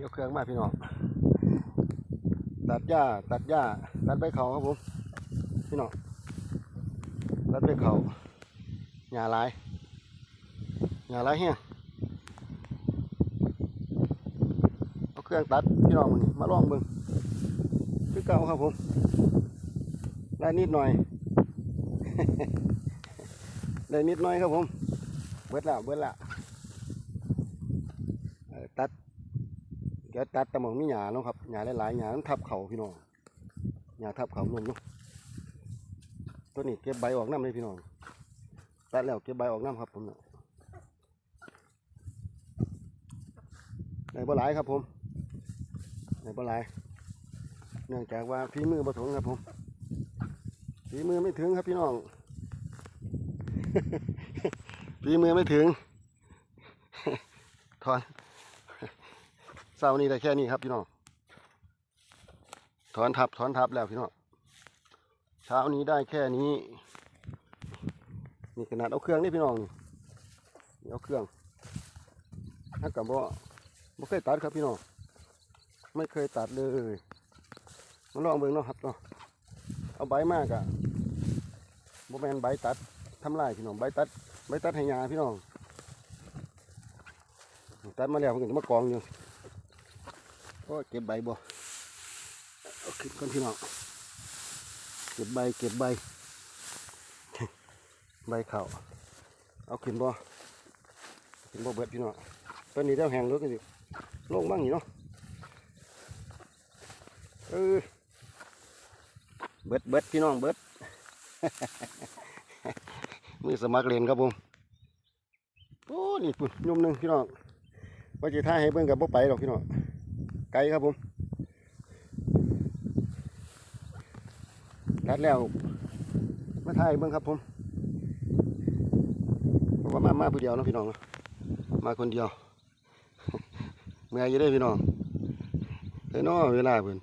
ีเอาเครื่องมาพี่น้องตัดหญ้าตัดหญ้าตัดใบเขาครับผมพี่น้องตัดใบเขาหญ้าลายหญ้าลายเฮียเอาเครื่องตัดพี่น้องมาลองเบิ่งคือเก่าครับผมได้นิดหน่อย ได้นิดหน่อยครับผมเบิดละเบิดละตัด เดี๋ยวตัดตะมองมีหยาเนาะครับหยาหลายๆหยาทับเขาพี่น้องหยาทับเขาลงเนาะตัวนี้เก็บใบออกน้ำเลยพี่น้องตัดแล้วเก็บใบออกน้ำครับผมเนาะในบ่หลายครับผมในบ่หลายเนื่องจากว่าฝีมือบ่ถึงครับผมฝีมือไม่ถึงครับพี่น้องฝีมือไม่ถึงถอน เสานี้ได้แค่นี้ครับพี่น้องถอนทับถอนทับแล้วพี่น้องเช้านี้ได้แค่นี้นี่ขนาดเอาเครื่องนี่พี่น้องนี่เอาเครื่องถ้ากับว่าไม่เคยตัดครับพี่น้องไม่เคยตัดเลยมาลองเบิ่งเนาะครับเนาะเอาใบมากอะโมแมนใบตัดทำลายพี่น้องใบตัดใบตัดให้ยาพี่น้องตัดมาแล้วมันก็จะมากองอยู่ อ้เก็บใบบ่เอาขึ้นก่อนพี่น้องเก็บใบเก็บใบ ใบเข่าเอาขึ้นบ่ขึ้นบ่เบิดพี่น้องต้นนี้เจ้าแหงรถกันอยู่ลงบ้างอยู่เนาะเออเบิดเบิดพี่น้องเบิดมือสมัครเรียนครับผมโอ้นี่ปุ่นยมหนึ่งพี่น้องว่าจะท่าให้เบิ่งกับบ่ไปหรอกพี่น้อง ไกลครับผมตัดแล้วมาท่ายเบิ่งครับผมเพราะว่ามามาผู้เดียวนะพี่น้องมาคนเดียวเมื่อยยู่ได้พี่น้องเฮ้ยน้อเวลาเพิ่อน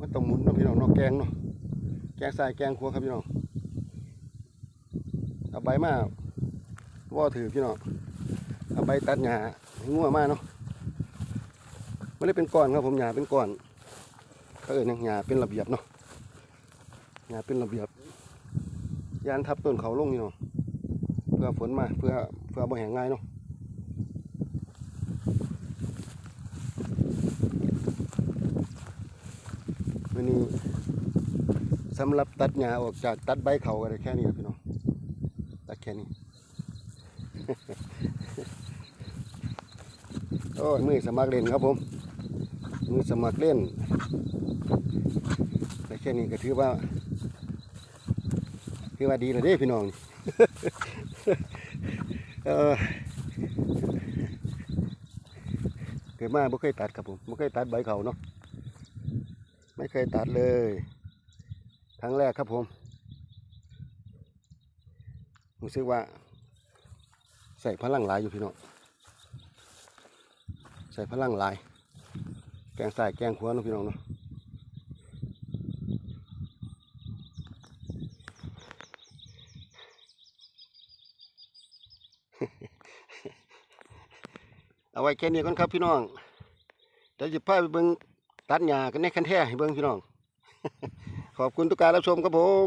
มันต้องหมุนนะพี่น้องนาะแกงเนาะ แกงใส่แกงครัวครับพี่น้องเอาใบมาว่าถือพี่น้องเอาใบตัดหญ้าให้งัวมาเนาะไม่ได้เป็นก้อนครับผมหญ้าเป็นก้อนก็เออเนี่ยหญ้าเป็นระเบียบเนาะหญ้าเป็นระเบียบยานทับต้นเขาลงนี่เนาะเพื่อฝนมาเพื่อเพื่อบ่แห้งง่ายเนาะ วันนี้สำหรับตัดหญ้าออกจากตัดใบเขาก็ได้แค่นี้ครับพี่น้องตัดแค่นี้ โอ้มือสมัครเล่นครับผม มือสมัครเล่นแต่แค่นี้ก็ถือว่าถือว่าดีเลยเด้พี่น้องเออเกิดมาไม่เคยตัดครับผมไม่เคยตัดใบเขาเนาะไม่เคยตัดเลย ครั้งแรกครับผมรู้สึกว่า ใส่พลังหลายอยู่พี่น้องใส่พลังหลาย แกงใส่แกงขวานะพี่น้องเนาะเอาไว้แค่นี้ก่อนครับพี่น้องเดี๋ยวจะพาไปเบิ่งตัดหญ้ากันในคันแท้ให้เบิ่งพี่น้อง ขอบคุณทุกการรับชมครับผม